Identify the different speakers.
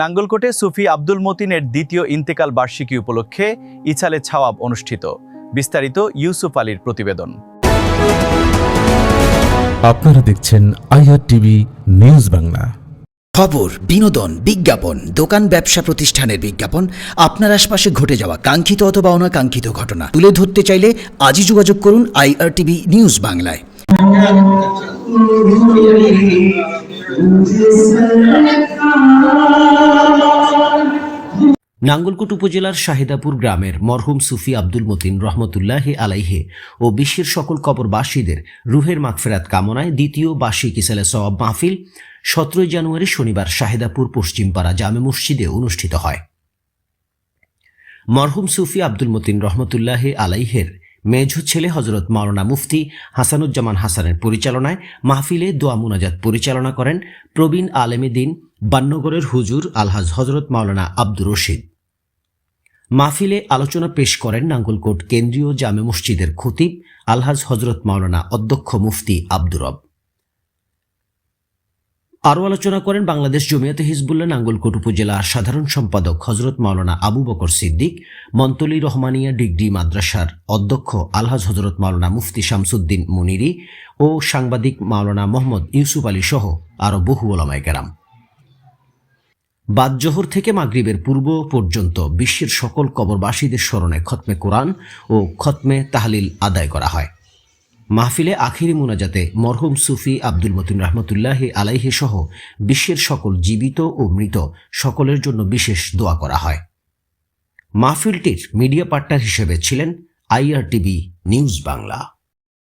Speaker 1: নাঙ্গলকোটে সুফি আব্দুল মতিনের দ্বিতীয় ইন্তেকাল বার্ষিকী উপলক্ষে ইছালে ছাওয়াব অনুষ্ঠিত। বিস্তারিত ইউসুফ আলীর প্রতিবেদন।
Speaker 2: আপনারা দেখছেন আইআর টিভি নিউজ বাংলা।
Speaker 3: খবর বিনোদন বিজ্ঞাপন দোকান ব্যবসা প্রতিষ্ঠানের বিজ্ঞাপন আপনার আশপাশে ঘটে যাওয়া কাঙ্ক্ষিত অথবা অনাকাঙ্ক্ষিত ঘটনা। তুলে ধরতে চাইলে আজই যোগাযোগ করুন আইআরটিভি নিউজ বাংলায়।
Speaker 4: নাঙ্গলকোট উপজেলার শাহিদাপুর গ্রামের মরহুম সুফি আব্দুল মতিন রহমতুল্লাহ আলাইহে ও বিশ্বের সকল কবরবাসীদের রুহের মাগফেরাত কামনায় দ্বিতীয় বার্ষিক ইসালে সওয়াব মাহফিল সতেরোই জানুয়ারি শনিবার শাহিদাপুর পশ্চিমপাড়া জামে মসজিদে অনুষ্ঠিত হয়। মরহুম সুফি আব্দুল মতিন রহমতুল্লাহ আলাইহের মেঝ ছেলে হজরত মাওলানা মুফতি হাসানুজ্জামান হাসানের পরিচালনায় মাহফিলে দোয়া মুনাজাত পরিচালনা করেন প্রবীণ আলেমে দিন বান্নগরের হুজুর আলহাজ হজরত মাওলানা আব্দুর রশিদ। মাহফিলে আলোচনা পেশ করেন নাঙ্গলকোট কেন্দ্রীয় জামে মসজিদের খতিব আলহাজ হজরত মাওলানা অধ্যক্ষ মুফতি আব্দুরব আরও আলোচনা করেন বাংলাদেশ জমিয়তে হিজবুল্লাহ নাঙ্গলকোট উপজেলার সাধারণ সম্পাদক হজরত মাওলানা আবু বকর সিদ্দিক মন্তলি রহমানিয়া ডিগ্রি মাদ্রাসার অধ্যক্ষ আলহাজ হজরত মাওলানা মুফতি শামসুদ্দিন মুনিরি ও সাংবাদিক মাওলানা মোহাম্মদ ইউসুফ আলী সহ আরও বহু ওলামায় কেরাম। বাদ জোহর থেকে মাগরিবের পূর্ব পর্যন্ত বিশ্বের সকল কবরবাসীদের স্মরণে খতমে কোরআন ও খতমে তাহলিল আদায় করা হয়। মাহফিলে আখিরি মুনাজাতে মরহুম সুফি আব্দুল মতিন রহমতুল্লাহ আলাইহি সহ বিশ্বের সকল জীবিত ও মৃত সকলের জন্য বিশেষ দোয়া করা হয়। মাহফিলটির মিডিয়া পার্টনার হিসেবে ছিলেন আইআরটিভি নিউজ বাংলা।